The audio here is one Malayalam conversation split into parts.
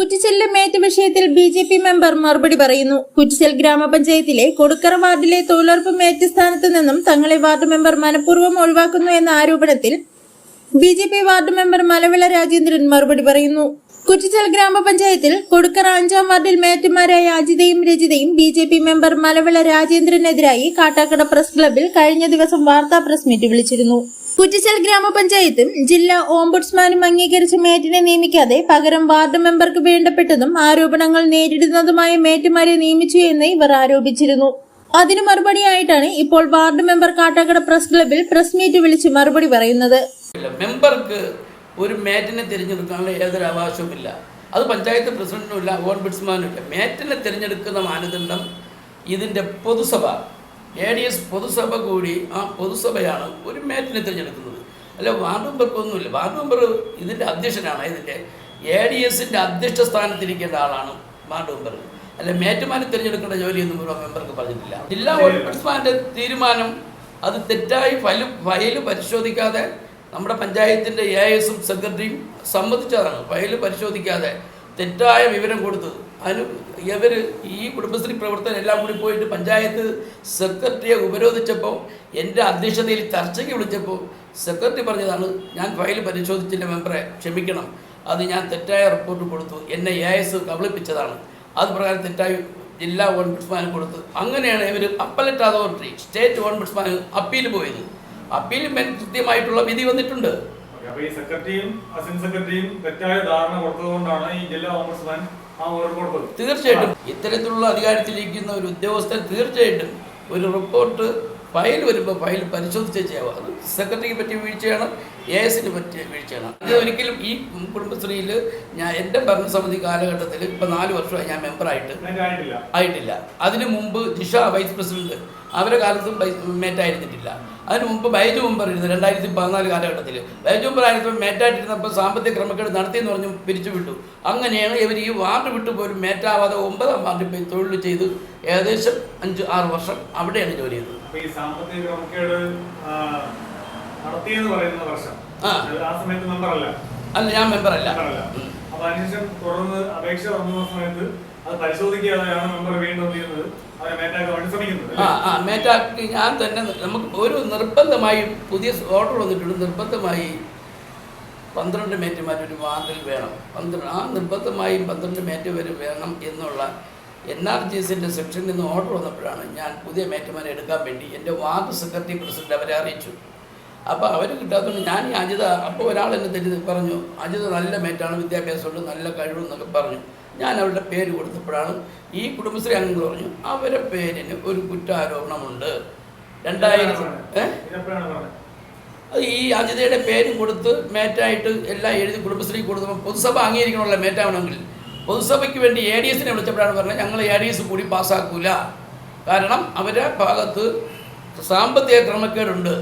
കുറ്റിച്ചെല്ലിലെ മേറ്റ് വിഷയത്തിൽ ബി ജെ പി മെമ്പർ മറുപടി പറയുന്നു. കുറ്റിച്ചൽ ഗ്രാമപഞ്ചായത്തിലെ കൊടുക്കറ വാർഡിലെ തൊഴിലുറപ്പ് മേറ്റ് സ്ഥാനത്ത് നിന്നും തങ്ങളെ വാർഡ് മെമ്പർ മനഃപൂർവം ഒഴിവാക്കുന്നു എന്ന ആരോപണത്തിൽ B J P ward member Malavila Rajendran മറുപടി പറയുന്നു. കുറ്റിച്ചൽ ഗ്രാമപഞ്ചായത്തിൽ കൊടുക്കറ അഞ്ചാം വാർഡിൽ മേറ്റുമാരായ അജിതയും രജിതയും B J P member Malavila രാജേന്ദ്രനെതിരായി Kattakada press ക്ലബിൽ കഴിഞ്ഞ ദിവസം വാർത്താ പ്രസ് മീറ്റ് വിളിച്ചിരുന്നു. കുറ്റിച്ചൽ ഗ്രാമപഞ്ചായത്തും ജില്ലാ ഓംബുഡ്സ്മാനും അംഗീകരിച്ച മേറ്റിനെ നിയമിക്കാതെ പകരം വാർഡ് മെമ്പർക്ക് വേണ്ടപ്പെട്ടതും ആരോപണങ്ങൾ നേരിടുന്നതുമായ മേറ്റുമാരെ നിയമിച്ചു എന്ന് ഇവർ ആരോപിച്ചിരുന്നു. അതിനു മറുപടിയായിട്ടാണ് ഇപ്പോൾ വാർഡ് മെമ്പർ കാട്ടാക്കട പ്രസ് ക്ലബിൽ പ്രസ് മീറ്റ് വിളിച്ച് മറുപടി പറയുന്നത്. മെമ്പർക്ക് ഒരു മേറ്റിനെ തിരഞ്ഞെടുക്കാനുള്ള യാതൊരു അവകാശവുമില്ല. അത് പഞ്ചായത്ത് പ്രസിഡന്റിനുമില്ല ഓംബുഡ്സ്മാനും ഇല്ല. മേറ്റിനെ തിരഞ്ഞെടുക്കുന്ന മാനദണ്ഡം ഇതിന്റെ പൊതുസഭ എ ഡി എസ് പൊതുസഭ കൂടി ആ പൊതുസഭയാണ് ഒരു മേറ്റിനെ തിരഞ്ഞെടുക്കുന്നത്. അല്ല വാർഡ് മെമ്പർക്കൊന്നുമില്ല. വാർഡ് മെമ്പർ ഇതിന്റെ അധ്യക്ഷനാണ്. ഇതിന്റെ എ ഡി എസിന്റെ അധ്യക്ഷ സ്ഥാനത്തിരിക്കേണ്ട ആളാണ് വാർഡ് മെമ്പർ. അല്ല മേറ്റുമാനെ തിരഞ്ഞെടുക്കേണ്ട ജോലിയൊന്നും ഒരു മെമ്പർക്ക് പറഞ്ഞിട്ടില്ല. ജില്ലാ ഓൺബിഡ്സ്മാന്റെ തീരുമാനം അത് തെറ്റായി ഫയൽ ഫയൽ പരിശോധിക്കാതെ നമ്മുടെ പഞ്ചായത്തിന്റെ എ എസും സെക്രട്ടറിയും സമ്മതിച്ചതാണ്. ഫയൽ പരിശോധിക്കാതെ തെറ്റായ വിവരം കൊടുത്തത്. അതിന് ഇവർ ഈ കുടുംബശ്രീ പ്രവർത്തനം എല്ലാം കൂടി പോയിട്ട് പഞ്ചായത്ത് സെക്രട്ടറിയെ ഉപരോധിച്ചപ്പോൾ എന്റെ അധ്യക്ഷതയിൽ ചർച്ചയ്ക്ക് വിളിച്ചപ്പോൾ സെക്രട്ടറി പറഞ്ഞതാണ് ഞാൻ ഫയൽ പരിശോധിച്ചിന്റെ മെമ്പറെ ക്ഷമിക്കണം. അത് ഞാൻ തെറ്റായ റിപ്പോർട്ട് കൊടുത്തു. എന്നെ എ എസ് കബളിപ്പിച്ചതാണ്. അത് പ്രകാരം തെറ്റായി ജില്ലാ ഓൺബുഡ്സ്മാന് കൊടുത്ത്. അങ്ങനെയാണ് ഇവർ അപ്പലറ്റ് അതോറിറ്റി സ്റ്റേറ്റ് ഓൺബുഡ്സ്മാന് അപ്പീൽ പോയത്. അപ്പീൽ കൃത്യമായിട്ടുള്ള വിധി വന്നിട്ടുണ്ട്. അപ്പൊ ഈ സെക്രട്ടറിയും അസിസ്റ്റന്റ് സെക്രട്ടറിയും തെറ്റായ ധാരണ കൊടുത്തതുകൊണ്ടാണ് ഈ ജില്ലാ ഓംബുഡ്സ്മാൻ ആ ഓർഡർ കൊടുത്തത്. തീർച്ചയായിട്ടും. ഇത്തരത്തിലുള്ള അധികാരത്തിലിരിക്കുന്ന ഒരു ഉദ്യോഗസ്ഥൻ തീർച്ചയായിട്ടും ഒരു റിപ്പോർട്ട് ഫയൽ വരുമ്പോൾ ഫയൽ പരിശോധിച്ചേ ചെയ്യാവും. അത് സെക്രട്ടറിക്ക് പറ്റിയ വീഴ്ചയാണ് എ എസിന് പറ്റിയ വീഴ്ചയാണ്. ഇത് ഒരിക്കലും ഈ കുടുംബശ്രീയിൽ ഞാൻ എന്റെ ഭരണസമിതി കാലഘട്ടത്തിൽ ഇപ്പം നാല് വർഷമായി ഞാൻ മെമ്പറായിട്ട് ആയിട്ടില്ല. അതിനു മുമ്പ് ജിഷ വൈസ് പ്രസിഡന്റ് അവരുടെ കാലത്തും മേറ്റായിരുന്നിട്ടില്ല അതിന് മുമ്പ് ബൈജു മെമ്പർ ഇരുന്നു രണ്ടായിരത്തി പതിനാല് കാലഘട്ടത്തിൽ. ബൈജു മെമ്പർ ആയിരുന്നപ്പോൾ മേറ്റായിട്ടിരുന്നപ്പോൾ സാമ്പത്തിക ക്രമക്കേട് നടത്തിയെന്ന് പറഞ്ഞു പിരിച്ചുവിട്ടു അങ്ങനെയാണ് ഇവർ ഈ വാർഡ് വിട്ടു പോലും മേറ്റാവാതെ ഒമ്പതാം വാർഡിൽ പോയി തൊഴിൽ ചെയ്ത് ഏകദേശം അഞ്ച് ആറ് വർഷം അവിടെയാണ് ജോലി ചെയ്തത്. അല്ല ഞാൻ മെമ്പർ അല്ല അപേക്ഷ വന്ന സമയത്ത് അത് പരിശോധിക്കാതെയാണ് മെമ്പർ വീണ്ടും ചെയ്യുന്നത് ആ ആ ഞാൻ തന്നെ നമുക്ക് ഒരു നിർബന്ധമായി പുതിയ ഓർഡർ വന്നിട്ടുണ്ട്. നിർബന്ധമായി പന്ത്രണ്ട് ഒരു വാതിൽ വേണം. പന്ത്രണ്ട് ആ നിർബന്ധമായും പന്ത്രണ്ട് മേറ്റ് വരെ വേണം എന്നുള്ള എൻ ആർ ജി എസിന്റെ സെക്ഷനിൽ നിന്ന് ഓർഡർ വന്നപ്പോഴാണ് ഞാൻ പുതിയ മേറ്റുമാരെ എടുക്കാൻ വേണ്ടി എന്റെ വാർഡ് സെക്രട്ടറി പ്രസിഡന്റ് അവരെ അറിയിച്ചു. അപ്പോൾ അവർ കിട്ടാത്തതുകൊണ്ട് ഞാൻ ഈ അജിത അപ്പോൾ ഒരാൾ എന്നെ തെറ്റി പറഞ്ഞു അജിത നല്ല മേറ്റാണ് വിദ്യാഭ്യാസമുണ്ട് നല്ല കഴിവെന്നൊക്കെ പറഞ്ഞു. ഞാൻ അവരുടെ പേര് കൊടുത്തപ്പോഴാണ് ഈ കുടുംബശ്രീ അംഗങ്ങൾ പറഞ്ഞു അവരെ പേരിന് ഒരു കുറ്റാരോപണമുണ്ട്. രണ്ടായിരത്തി അത് ഈ അജിതയുടെ പേരും കൊടുത്ത് മേറ്റായിട്ട് എല്ലാം എഴുതി കുടുംബശ്രീ കൊടുത്തപ്പോൾ പൊതുസഭ അംഗീകരിക്കണമല്ലോ മേറ്റാവണമെങ്കിൽ പൊതുസഭയ്ക്ക് വേണ്ടി എ ഡി എസിനെ വിളിച്ചപ്പോഴാണ് പറഞ്ഞത് ഞങ്ങൾ എ ഡി എസ് കൂടി പാസ്സാക്കൂല. കാരണം അവരുടെ ഭാഗത്ത് സാമ്പത്തിക ക്രമക്കേടുണ്ട്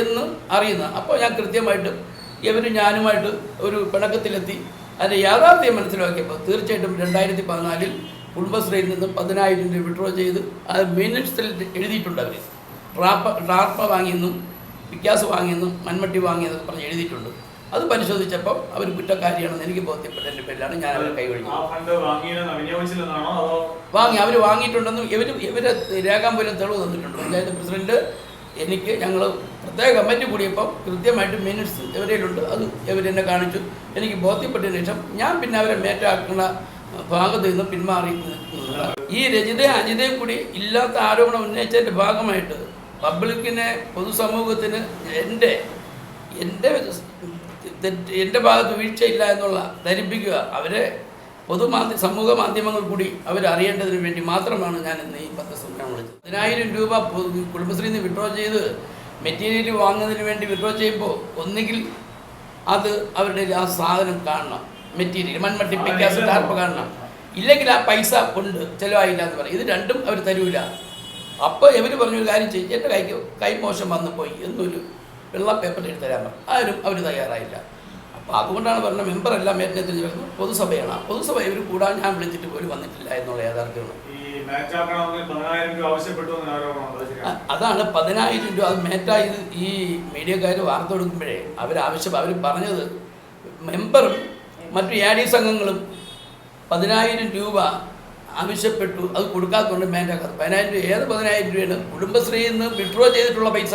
എന്ന് അറിയുന്ന അപ്പോൾ ഞാൻ കൃത്യമായിട്ട് ഇവരും ഞാനുമായിട്ട് ഒരു പിണക്കത്തിലെത്തി. അതിന്റെ യാഥാർത്ഥ്യം മനസ്സിലാക്കിയപ്പോൾ തീർച്ചയായിട്ടും രണ്ടായിരത്തി പതിനാലിൽ കുടുംബശ്രീയിൽ നിന്ന് പതിനായിരം രൂപ വിഡ്രോ ചെയ്ത് അത് മിനിറ്റ്സിൽ എഴുതിയിട്ടുണ്ട് അവർ ട്രാപ്പ ട്രാപ്പ വാങ്ങിയെന്നും വിക്കാസ് വാങ്ങിയെന്നും മൺമട്ടി വാങ്ങിയെന്നൊക്കെ പറഞ്ഞ് എഴുതിയിട്ടുണ്ട്. അത് പരിശോധിച്ചപ്പോൾ അവർ കുറ്റക്കാരിയാണെന്ന് എനിക്ക് ബോധ്യപ്പെട്ടതിന്റെ പേരിലാണ് ഞാൻ അവരെ വിനിയോഗിച്ചില്ലെന്നാണോ വാങ്ങി അവർ വാങ്ങിയിട്ടുണ്ടെന്നും ഇവർ ഇവരെ രേഖാമൂലം തെളിവ് തന്നിട്ടുണ്ട്. പഞ്ചായത്ത് പ്രസിഡന്റ് എനിക്ക് ഞങ്ങൾ പ്രത്യേക കമ്മിറ്റി കൂടിയപ്പോൾ കൃത്യമായിട്ട് മിനിറ്റ്സ് ഇവരേലുണ്ട് അത് എവരെന്നെ കാണിച്ചു. എനിക്ക് ബോധ്യപ്പെട്ടതിന് ശേഷം ഞാൻ പിന്നെ അവരെ മേറ്റാക്കുന്ന ഭാഗത്ത് നിന്ന് പിന്മാറി ഈ രജിതയും അജിതയും കൂടി ഇല്ലാത്ത ആരോപണം ഉന്നയിച്ചതിന്റെ ഭാഗമായിട്ട് പബ്ലിക്കിനെ പൊതുസമൂഹത്തിന് എന്റെ എന്റെ തെറ്റ് എന്റെ ഭാഗത്ത് വീഴ്ചയില്ല എന്നുള്ള ധരിപ്പിക്കുക അവരെ പൊതുമാധ്യ സമൂഹ മാധ്യമങ്ങൾ കൂടി അവരറിയേണ്ടതിന് വേണ്ടി മാത്രമാണ് ഞാൻ ഇന്ന് ഈ പത്രസമ്മേളനം വിളിച്ചത്. പതിനായിരം രൂപ കുടുംബശ്രീയിൽ നിന്ന് വിഡ്രോ ചെയ്ത് മെറ്റീരിയൽ വാങ്ങുന്നതിന് വേണ്ടി വിഡ്രോ ചെയ്യുമ്പോൾ ഒന്നുകിൽ അത് അവരുടെ ആ സാധനം കാണണം. മെറ്റീരിയൽ മൺമട്ടി പിക്കാസ് ടാർപ്പ് കാണണം. ഇല്ലെങ്കിൽ ആ പൈസ ഉണ്ട് ചിലവായില്ല എന്ന് പറയും. ഇത് രണ്ടും അവർ തരൂല. അപ്പോൾ ഇവർ ഒരു കാര്യം ചെയ്യും. എന്റെ കൈക്ക് കൈമോശം വന്നു പോയി എന്നൊരു വെള്ള പേപ്പർ എഴുതി തരാൻ പറഞ്ഞു. ആരും അവർ തയ്യാറായില്ല. അപ്പോൾ അതുകൊണ്ടാണ് പറഞ്ഞത് മെമ്പർ എല്ലാം മേഖലയിൽ പൊതുസഭയാണ്. ആ പൊതുസഭ ഇവർ കൂടാൻ ഞാൻ വിളിച്ചിട്ട് പോലും വന്നിട്ടില്ല എന്നുള്ള യാഥാർത്ഥ്യമാണ്. അതാണ് പതിനായിരം രൂപ അത് മേറ്റായി ഈ മീഡിയക്കാർ വാർത്ത കൊടുക്കുമ്പോഴേ അവർ ആവശ്യം അവർ പറഞ്ഞത് മെമ്പറും മറ്റു എ ഡി സംഘങ്ങളും പതിനായിരം രൂപ ആവശ്യപ്പെട്ടു അത് കൊടുക്കാത്തതുകൊണ്ട് മേറ്റാക്കാത്ത പതിനായിരം രൂപ ഏത് പതിനായിരം രൂപയാണ്? കുടുംബശ്രീയിൽ നിന്ന് വിഡ്രോ ചെയ്തിട്ടുള്ള പൈസ.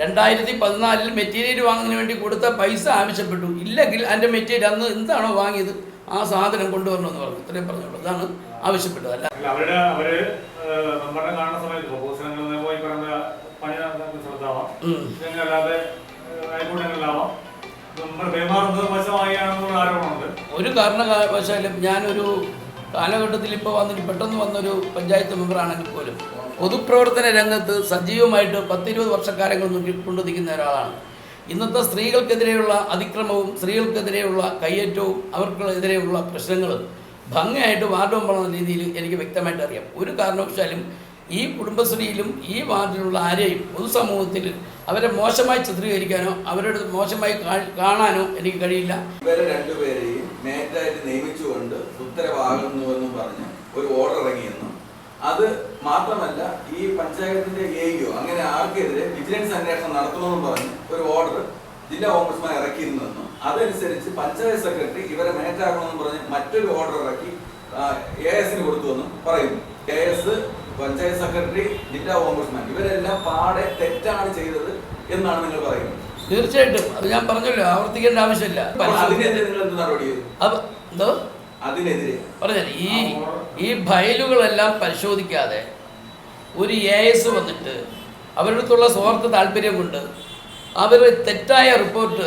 രണ്ടായിരത്തി പതിനാലിൽ മെറ്റീരിയൽ വാങ്ങുന്നതിന് വേണ്ടി കൊടുത്ത പൈസ ആവശ്യപ്പെട്ടു. ഇല്ലെങ്കിൽ അതിന്റെ മെറ്റീരിയൽ അന്ന് എന്താണോ വാങ്ങിയത്? ആ സാധനം കൊണ്ടുവരണമെന്ന് പറഞ്ഞു. ഇത്രയും പറഞ്ഞുള്ളൂ അതാണ് ആവശ്യപ്പെട്ടത്. അല്ല. ഒരു കാരണവശാലും ഞാനൊരു കാലഘട്ടത്തിൽ ഇപ്പോൾ വന്നിട്ട് പെട്ടെന്ന് വന്നൊരു പഞ്ചായത്ത് മെമ്പറാണെങ്കിൽ പോലും പൊതുപ്രവർത്തന രംഗത്ത് സജീവമായിട്ട് പത്തിരുപത് വർഷക്കാലങ്ങൾ നോക്കി- കൊണ്ടു നിൽക്കുന്ന ഒരാളാണ്. ഇന്നത്തെ സ്ത്രീകൾക്കെതിരെയുള്ള അതിക്രമവും സ്ത്രീകൾക്കെതിരെയുള്ള കയ്യേറ്റവും അവർക്കെതിരെയുള്ള പ്രശ്നങ്ങളും ഭംഗിയായിട്ട് വാർഡ് മെമ്പർ എന്ന രീതിയിൽ എനിക്ക് വ്യക്തമായിട്ട് അറിയാം. ഒരു കാരണവശാലും ഈ കുടുംബശ്രീയിലും ഈ വാർഡിലുള്ള ആരെയും പൊതുസമൂഹത്തിൽ അവരെ മോശമായി ചിത്രീകരിക്കാനോ അവരോട് മോശമായി കാണാനോ എനിക്ക് കഴിയില്ല. ഇവരെ രണ്ടുപേരെയും മേറ്റായിട്ട് നിയമിച്ചുകൊണ്ട് ഉത്തരവാകുന്നുവെന്നും പറഞ്ഞ് ഒരു ഓർഡർ ഇറങ്ങിയെന്നും. അത് മാത്രമല്ല ഈ പഞ്ചായത്തിന്റെ എഇഒ അങ്ങനെ ആർക്കെതിരെ വിജിലൻസ് അന്വേഷണം നടത്തണമെന്ന് പറഞ്ഞ് ഒരു ഓർഡർ ജില്ലാ ഓംബുഡ്സ്മാൻ ഇറക്കിയിരുന്നെന്നും അതനുസരിച്ച് പഞ്ചായത്ത് സെക്രട്ടറി ഇവരെ മേറ്റാക്കണമെന്നും പറഞ്ഞ് മറ്റൊരു ഓർഡർ ഇറക്കി എ എസിന് കൊടുത്തുവെന്നും പറയുന്നു. എ എസ് പഞ്ചായത്ത് സെക്രട്ടറി ജില്ലാ ഓംബുഡ്സ്മാൻ ഇവരെല്ലാം പാടെ തെറ്റാണ് ചെയ്തത് എന്നാണ് നിങ്ങൾ പറയുന്നത്. തീർച്ചയായിട്ടും. അത് ഞാൻ പറഞ്ഞല്ലോ ആവർത്തിക്കേണ്ട ആവശ്യമില്ല. അതിനെതിരെ നിങ്ങൾ എന്ത് നടപടി ചെയ്തു? എന്തോ? അതിനെതിരെ. പറഞ്ഞു ഈ ഈ ഫയലുകളെല്ലാം പരിശോധിക്കാതെ ഒരു എ എസ് വന്നിട്ട് അവരുടെ അടുത്തുള്ള സ്വാർത്ഥ താല്പര്യം കൊണ്ട് അവർ തെറ്റായ റിപ്പോർട്ട്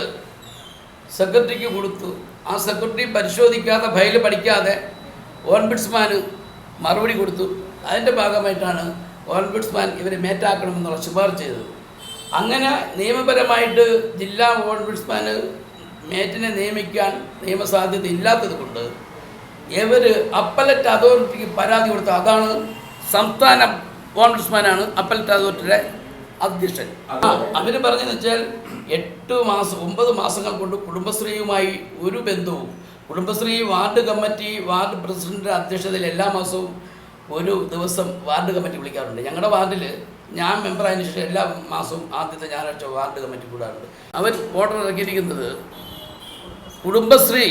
സെക്രട്ടറിക്ക് കൊടുത്തു. ആ സെക്രട്ടറി പരിശോധിക്കാതെ ഫയൽ പഠിക്കാതെ ഓൺബിഡ്സ്മാന് മറുപടി കൊടുത്തു. അതിന്റെ ഭാഗമായിട്ടാണ് ഓൺബിഡ്സ്മാൻ ഇവരെ മേറ്റാക്കണമെന്നുള്ള ശുപാർശ ചെയ്തത്. അങ്ങനെ നിയമപരമായിട്ട് ജില്ലാ ഓൺബിഡ്സ്മാന് മേറ്റിനെ നിയമിക്കാൻ നിയമസാധ്യത ഇല്ലാത്തത് കൊണ്ട് ഇവർ അപ്പലറ്റ് അതോറിറ്റിക്ക് പരാതി കൊടുത്ത അതാണ് സംസ്ഥാന കോൺഗ്രസ്മാനാണ് അപ്പലറ്റ് അതോറിറ്റിയുടെ അധ്യക്ഷൻ. അവർ പറഞ്ഞതെന്ന് വെച്ചാൽ എട്ട് മാസം ഒമ്പത് മാസങ്ങൾ കൊണ്ട് കുടുംബശ്രീയുമായി ഒരു ബന്ധവും കുടുംബശ്രീ വാർഡ് കമ്മിറ്റി വാർഡ് പ്രസിഡന്റിന്റെ അധ്യക്ഷതയിൽ എല്ലാ മാസവും ഒരു ദിവസം വാർഡ് കമ്മിറ്റി വിളിക്കാറുണ്ട്. ഞങ്ങളുടെ വാർഡിൽ ഞാൻ മെമ്പർ ആയതിനു ശേഷം എല്ലാ മാസവും ആദ്യത്തെ ഞായറാഴ്ച വാർഡ് കമ്മിറ്റി കൂടാറുണ്ട്. അവർ ഓർഡർ ഇറക്കിയിരിക്കുന്നത് കുടുംബശ്രീ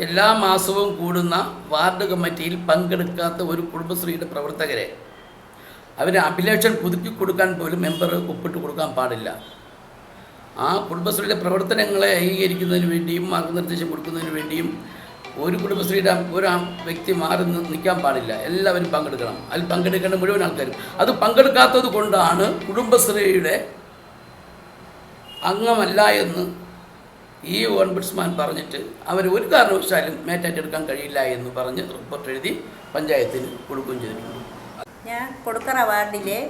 എല്ലാ മാസവും കൂടുന്ന വാർഡ് കമ്മിറ്റിയിൽ പങ്കെടുക്കാത്ത ഒരു കുടുംബശ്രീയുടെ പ്രവർത്തകരെ അവരെ അഭിലേഷൻ പുതുക്കി കൊടുക്കാൻ പോലും മെമ്പർ ഒപ്പിട്ട് കൊടുക്കാൻ പാടില്ല. ആ കുടുംബശ്രീയുടെ പ്രവർത്തനങ്ങളെ അംഗീകരിക്കുന്നതിന് വേണ്ടിയും മാർഗനിർദ്ദേശം കൊടുക്കുന്നതിന് വേണ്ടിയും ഒരു കുടുംബശ്രീയുടെ ഒരു വ്യക്തി മാറി നിൽക്കാൻ പാടില്ല. എല്ലാവരും പങ്കെടുക്കണം. അതിൽ പങ്കെടുക്കേണ്ട മുഴുവൻ ആൾക്കാരും. അത് പങ്കെടുക്കാത്തത് കൊണ്ടാണ് കുടുംബശ്രീയുടെ അംഗമല്ല എന്ന് ഈ ഓൺബുഡ്സ്മാൻ പറഞ്ഞിട്ട് അവർ ഒരു കാരണവശാലും മേറ്റാറ്റെടുക്കാൻ കഴിയില്ല എന്ന് പറഞ്ഞ് റിപ്പോർട്ട് എഴുതി പഞ്ചായത്തിന് കൊടുക്കുകയും ചെയ്തിട്ടുണ്ട്. ഞാൻ കൊടുക്കറ അവാർഡിലെ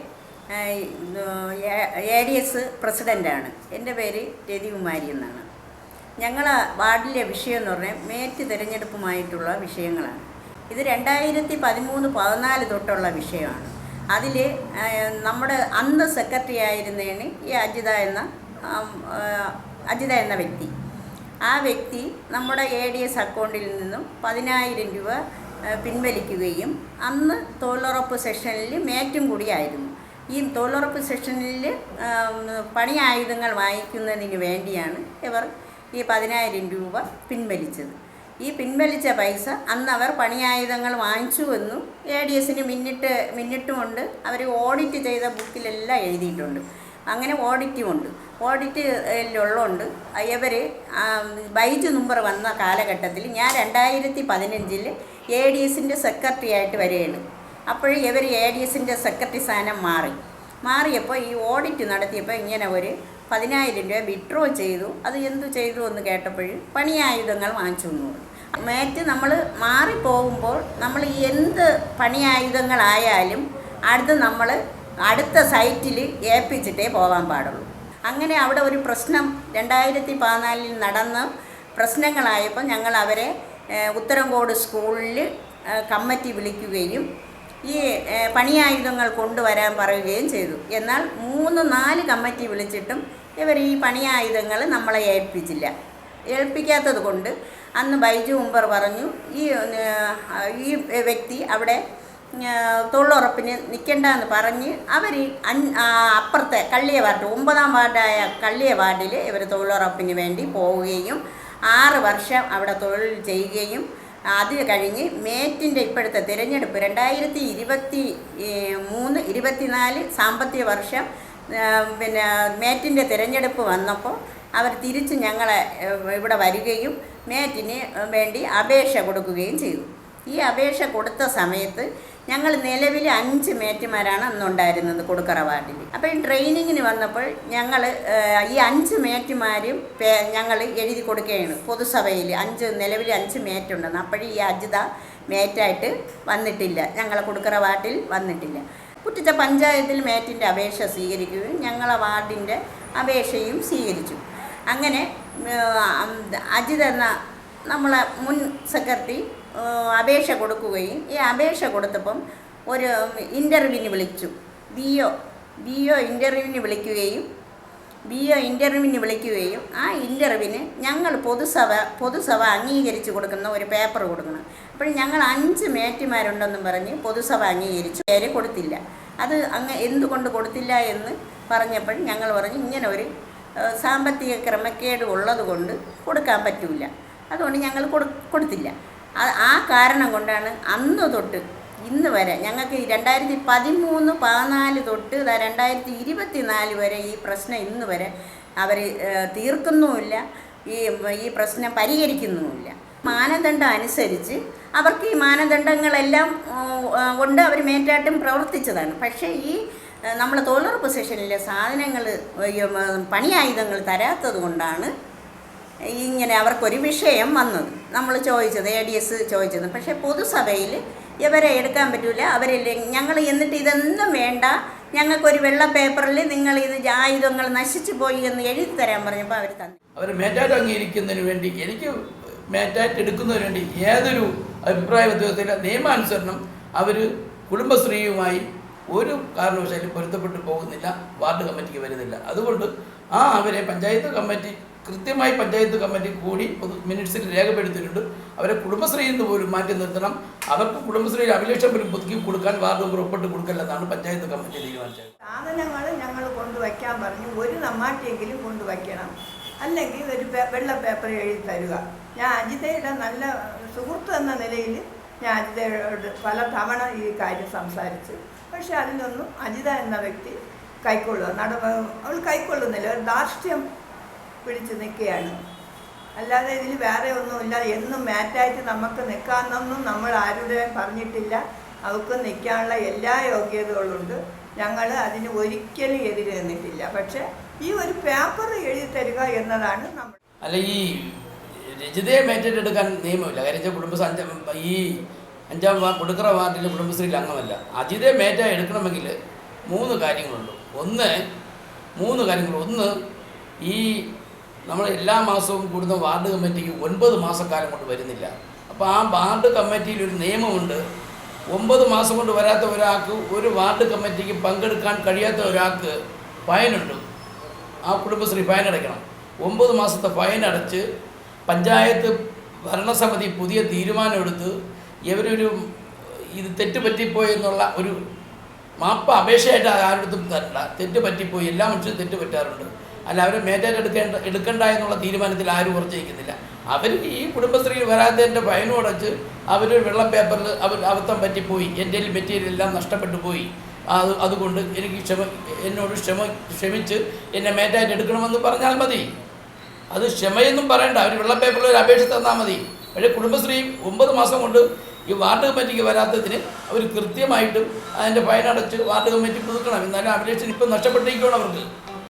എ ഡി എസ് പ്രസിഡന്റാണ് എന്റെ പേര് രതികുമാരി എന്നാണ്. ഞങ്ങൾ വാർഡിലെ വിഷയം എന്ന് പറഞ്ഞാൽ മേറ്റ് തിരഞ്ഞെടുപ്പുമായിട്ടുള്ള വിഷയങ്ങളാണ്. ഇത് രണ്ടായിരത്തി പതിമൂന്ന് പതിനാല് തൊട്ടുള്ള വിഷയമാണ്. അതിൽ നമ്മുടെ അന്ന് സെക്രട്ടറി ആയിരുന്നതാണ് ഈ അജിത എന്ന അജിത എന്ന വ്യക്തി. ആ വ്യക്തി നമ്മുടെ എ ഡി എസ് അക്കൗണ്ടിൽ നിന്നും പതിനായിരം രൂപ പിൻവലിക്കുകയും അന്ന് തൊഴിലുറപ്പ് സെഷനിൽ മേറ്റും കൂടിയായിരുന്നു. ഈ തൊഴിലുറപ്പ് സെഷനിൽ പണി ആയുധങ്ങൾ വാങ്ങിക്കുന്നതിന് വേണ്ടിയാണ് ഇവർ ഈ പതിനായിരം രൂപ പിൻവലിച്ചത്. ഈ പിൻവലിച്ച പൈസ അന്ന് അവർ പണിയായുധങ്ങൾ വാങ്ങിച്ചു എന്നും എ ഡി എസിന് മിന്നിട്ട് മിന്നിട്ടുമുണ്ട്. അവർ ഓഡിറ്റ് ചെയ്ത ബുക്കിലെല്ലാം എഴുതിയിട്ടുണ്ട്. അങ്ങനെ ഓഡിറ്റുമുണ്ട്. ഓഡിറ്റിലുള്ളതുകൊണ്ട് ഇവർ ബൈജു നമ്പർ വന്ന കാലഘട്ടത്തിൽ ഞാൻ രണ്ടായിരത്തി പതിനഞ്ചിൽ എ ഡി എസിന്റെ സെക്രട്ടറി ആയിട്ട് വരികയാണ് അപ്പോഴേ ഇവർ എ ഡി എസിന്റെ സെക്രട്ടറി സ്ഥാനം മാറി. മാറിയപ്പോൾ ഈ ഓഡിറ്റ് നടത്തിയപ്പോൾ ഇങ്ങനെ ഒരു പതിനായിരം രൂപ വിഡ്രോ ചെയ്തു. അത് എന്തു ചെയ്തു എന്ന് കേട്ടപ്പോൾ പണിയായുധങ്ങൾ വാങ്ങിച്ചു മാറ്റ് മേറ്റ് നമ്മൾ മാറിപ്പോകുമ്പോൾ നമ്മൾ എന്ത് പണിയായുധങ്ങളായാലും അടുത്ത് നമ്മൾ അടുത്ത സൈറ്റിൽ ഏൽപ്പിച്ചിട്ടേ പോകാൻ പാടുള്ളൂ. അങ്ങനെ അവിടെ ഒരു പ്രശ്നം രണ്ടായിരത്തി പതിനാലിൽ നടന്ന് പ്രശ്നങ്ങളായപ്പോൾ ഞങ്ങൾ അവരെ ഉത്തരംകോട് സ്കൂളിൽ കമ്മിറ്റി വിളിക്കുകയും ഈ പണിയായുധങ്ങൾ കൊണ്ടുവരാൻ പറയുകയും ചെയ്തു. എന്നാൽ മൂന്ന് നാല് കമ്മിറ്റി വിളിച്ചിട്ടും ഇവർ ഈ പണിയായുധങ്ങൾ നമ്മളെ ഏൽപ്പിച്ചില്ല. ഏൽപ്പിക്കാത്തത് കൊണ്ട് അന്ന് ബൈജു ഉമ്പർ പറഞ്ഞു ഈ ഈ വ്യക്തി അവിടെ തൊഴിലുറപ്പിന് നിൽക്കണ്ടെന്ന് പറഞ്ഞ് അവർ അപ്പുറത്തെ കള്ളിയ വാർഡ് ഒമ്പതാം വാർഡായ കള്ളിയ വാർഡിൽ ഇവർ തൊഴിലുറപ്പിന് വേണ്ടി പോവുകയും ആറ് വർഷം അവിടെ തൊഴിൽ ചെയ്യുകയും അത് കഴിഞ്ഞ് മേറ്റിന്റെ ഇപ്പോഴത്തെ തിരഞ്ഞെടുപ്പ് രണ്ടായിരത്തി ഇരുപത്തി മൂന്ന് ഇരുപത്തിനാല് സാമ്പത്തിക വർഷം പിന്നെ മേറ്റിന്റെ തിരഞ്ഞെടുപ്പ് വന്നപ്പോൾ അവർ തിരിച്ച് ഞങ്ങളെ ഇവിടെ വരികയും മേറ്റിന് വേണ്ടി അപേക്ഷ കൊടുക്കുകയും ചെയ്തു. ഈ അപേക്ഷ കൊടുത്ത സമയത്ത് ഞങ്ങൾ നിലവിൽ അഞ്ച് മേറ്റുമാരാണ് അന്നുണ്ടായിരുന്നത് കൊടുക്കറ വാർഡിൽ. അപ്പോൾ ഈ ട്രെയിനിങ്ങിന് വന്നപ്പോൾ ഞങ്ങൾ ഈ അഞ്ച് മേറ്റുമാരും ഞങ്ങൾ എഴുതി കൊടുക്കുകയാണ് പൊതുസഭയിൽ. അഞ്ച് നിലവിൽ അഞ്ച് മേറ്റുണ്ടെന്ന്. അപ്പോഴും ഈ അജിത മേറ്റായിട്ട് വന്നിട്ടില്ല. ഞങ്ങളെ കൊടുക്കറ വാർഡിൽ വന്നിട്ടില്ല. കുറ്റിച്ച പഞ്ചായത്തിൽ മേറ്റിന്റെ അപേക്ഷ സ്വീകരിക്കുകയും ഞങ്ങളെ വാർഡിന്റെ അപേക്ഷയും സ്വീകരിച്ചു. അങ്ങനെ അജിത് എന്ന നമ്മളെ മുൻ സെക്രട്ടറി അപേക്ഷ കൊടുക്കുകയും ഈ അപേക്ഷ കൊടുത്തപ്പം ഒരു ഇന്റർവ്യൂവിന് വിളിച്ചു. ബി ഒ ബി ഒ ഇന്റർവ്യൂവിന് വിളിക്കുകയും ബി ഒ ഇന്റർവ്യൂവിന് വിളിക്കുകയും ആ ഇന്റർവ്യൂവിന് ഞങ്ങൾ പൊതുസഭ പൊതുസഭ അംഗീകരിച്ച് കൊടുക്കുന്ന ഒരു പേപ്പർ കൊടുക്കണം. അപ്പോൾ ഞങ്ങൾ അഞ്ച് മേറ്റുമാരുണ്ടെന്നും പറഞ്ഞ് പൊതുസഭ അംഗീകരിച്ചു. പേര് കൊടുത്തില്ല. അത് അങ്ങ് എന്തുകൊണ്ട് കൊടുത്തില്ല എന്ന് പറഞ്ഞപ്പോൾ ഞങ്ങൾ പറഞ്ഞു ഇങ്ങനെ ഒരു സാമ്പത്തിക ക്രമക്കേട് ഉള്ളത് കൊണ്ട് കൊടുക്കാൻ പറ്റില്ല അതുകൊണ്ട് ഞങ്ങൾ കൊടു കൊടുത്തില്ല. ആ- കാരണം കൊണ്ടാണ് അന്ന് തൊട്ട് ഇന്ന് വരെ ഞങ്ങൾക്ക് രണ്ടായിരത്തി പതിമൂന്ന് പതിനാല് തൊട്ട് രണ്ടായിരത്തി ഇരുപത്തി നാല് വരെ ഈ പ്രശ്നം ഇന്ന് വരെ അവർ തീർക്കുന്നുമില്ല. ഈ ഈ പ്രശ്നം പരിഹരിക്കുന്നുമില്ല. മാനദണ്ഡം അനുസരിച്ച് അവർക്ക് ഈ മാനദണ്ഡങ്ങളെല്ലാം കൊണ്ട് അവർ മേറ്റാട്ടും പ്രവർത്തിച്ചതാണ്. പക്ഷേ ഈ നമ്മൾ തൊഴിലുറപ്പ് സെഷനിലെ സാധനങ്ങൾ പണിയായുധങ്ങൾ തരാത്തത് കൊണ്ടാണ് ഇങ്ങനെ അവർക്കൊരു വിഷയം വന്നത് നമ്മൾ ചോദിച്ചത് എ ഡി എസ് ചോദിച്ചത്. പക്ഷേ പൊതുസഭയിൽ ഇവരെ എടുക്കാൻ പറ്റില്ല അവരില്ലേ ഞങ്ങൾ എന്നിട്ട് ഇതൊന്നും വേണ്ട. ഞങ്ങൾക്കൊരു വെള്ള പേപ്പറിൽ നിങ്ങൾ ഇത് ആയുധങ്ങൾ നശിച്ചു പോയി എന്ന് എഴുതി തരാൻ പറഞ്ഞപ്പോൾ അവർ തന്നു. അവർ മേറ്റാറ്റ് അംഗീകരിക്കുന്നതിന് വേണ്ടി എനിക്ക് മേറ്റാറ്റ് എടുക്കുന്നതിന് വേണ്ടി ഏതൊരു അഭിപ്രായ വ്യത്യാസത്തിന്റെ നിയമാനുസരണം അവർ കുടുംബശ്രീയുമായി ഒരു കാരണവശാലും പൊരുത്തപ്പെട്ടു പോകുന്നില്ല. വാർഡ് കമ്മിറ്റിക്ക് വരുന്നില്ല. അതുകൊണ്ട് ആ അവരെ പഞ്ചായത്ത് കമ്മിറ്റി കൃത്യമായി പഞ്ചായത്ത് കമ്മിറ്റി കൂടി മിനിറ്റ്സിൽ രേഖപ്പെടുത്തിയിട്ടുണ്ട്. അവരെ കുടുംബശ്രീയിൽ നിന്ന് പോലും മാറ്റി നിർത്തണം. അവർക്ക് കുടുംബശ്രീയിൽ അഭിലേഷം പോലും പുതുക്കി കൊടുക്കാൻ വാർഡ് ഒപ്പിട്ട് കൊടുക്കല്ലെന്നാണ് പഞ്ചായത്ത് കമ്മിറ്റി തീരുമാനിച്ചത്. സാധനങ്ങൾ ഞങ്ങൾ കൊണ്ടുവയ്ക്കാൻ പറഞ്ഞു. ഒരു നമ്മാട്ടിയെങ്കിലും കൊണ്ടുവയ്ക്കണം. അല്ലെങ്കിൽ ഒരു വെള്ള പേപ്പർ എഴുതി തരിക. ഞാൻ അജിതയുടെ നല്ല സുഹൃത്ത് എന്ന നിലയിൽ ഞാൻ അജിതയോട് പല തവണ ഈ കാര്യം സംസാരിച്ചു. പക്ഷെ അതിനൊന്നും അജിത എന്ന വ്യക്തി കൈക്കൊള്ളുക നട അവൾ കൈക്കൊള്ളുന്നില്ല. ഒരു ധാർഷ്ട്യം പിടിച്ച് നിൽക്കുകയാണ്. അല്ലാതെ ഇതിൽ വേറെ ഒന്നുമില്ല. എന്നും മാറ്റായിട്ട് നമുക്ക് നിൽക്കാമെന്നൊന്നും നമ്മൾ ആരുടെയും പറഞ്ഞിട്ടില്ല. അവർക്ക് നിൽക്കാനുള്ള എല്ലാ യോഗ്യതകളുണ്ട്. ഞങ്ങൾ അതിന് ഒരിക്കലും എതിര് നിന്നിട്ടില്ല പക്ഷേ ഈ ഒരു പേപ്പർ എഴുതി തരിക എന്നതാണ് നമ്മൾ അല്ല ഈ രജിതയെ മേറ്റെടുക്കാൻ നിയമമില്ല. കാര്യം കുടുംബ ഈ അഞ്ചാം കൊടുക്കറ വാർഡിൽ കുടുംബശ്രീയിൽ അംഗമല്ല അജിതെ മേറ്റ എടുക്കണമെങ്കിൽ മൂന്ന് കാര്യങ്ങളുണ്ട്. ഒന്ന് മൂന്ന് കാര്യങ്ങൾ. ഒന്ന് ഈ നമ്മൾ എല്ലാ മാസവും കൂടുന്ന വാർഡ് കമ്മിറ്റിക്ക് ഒൻപത് മാസക്കാലം കൊണ്ട് വരുന്നില്ല. അപ്പോൾ ആ വാർഡ് കമ്മിറ്റിയിൽ ഒരു നിയമമുണ്ട്. ഒമ്പത് മാസം കൊണ്ട് വരാത്ത ഒരാൾക്ക് ഒരു വാർഡ് കമ്മിറ്റിക്ക് പങ്കെടുക്കാൻ കഴിയാത്ത ഒരാൾക്ക് ഫൈനുണ്ട്. ആ കുടുംബശ്രീ ഫൈൻ അടയ്ക്കണം. ഒമ്പത് മാസത്തെ ഫൈൻ അടച്ച് പഞ്ചായത്ത് ഭരണസമിതി പുതിയ തീരുമാനമെടുത്ത് ഇവരൊരു ഇത് തെറ്റുപറ്റിപ്പോയെന്നുള്ള പറ്റിപ്പോയി ഒരു മാപ്പ് അപേക്ഷയായിട്ട് ആരുടെടുത്തും തരണ്ട. തെറ്റുപറ്റിപ്പോയി എല്ലാ മനുഷ്യരും തെറ്റ് പറ്റാറുണ്ട് അല്ല അവരെ മേറ്റായിട്ട് എടുക്കേണ്ട എടുക്കണ്ട എന്നുള്ള തീരുമാനത്തിൽ ആരും ഉറച്ചിരിക്കുന്നില്ല അവർ ഈ കുടുംബശ്രീ വരാത്തതിന്റെ ഫൈനും അടച്ച് അവർ വെള്ള പേപ്പറിൽ അവർ അബദ്ധം പറ്റിപ്പോയി. എന്റെ മെറ്റീരിയൽ എല്ലാം നഷ്ടപ്പെട്ടു പോയി. അത് അതുകൊണ്ട് എനിക്ക് ക്ഷമ എന്നോട് ക്ഷമ ക്ഷമിച്ച് എന്നെ മേറ്റായിട്ട് എടുക്കണമെന്ന് പറഞ്ഞാൽ മതി. അത് ക്ഷമയൊന്നും പറയണ്ട. അവർ വെള്ള പേപ്പറിൽ ഒരു അപേക്ഷ തന്നാൽ മതി. പക്ഷേ കുടുംബശ്രീ ഒമ്പത് മാസം കൊണ്ട് ഈ വാർഡ് കമ്മിറ്റിക്ക് വരാത്തതിന് അവർ കൃത്യമായിട്ടും അതിന്റെ ഫൈൻ അടച്ച് വാർഡ് കമ്മിറ്റി പുതുക്കണം. എന്നാലും അപേക്ഷ ഇപ്പം നഷ്ടപ്പെട്ടിരിക്കുകയാണ് അവർക്ക്.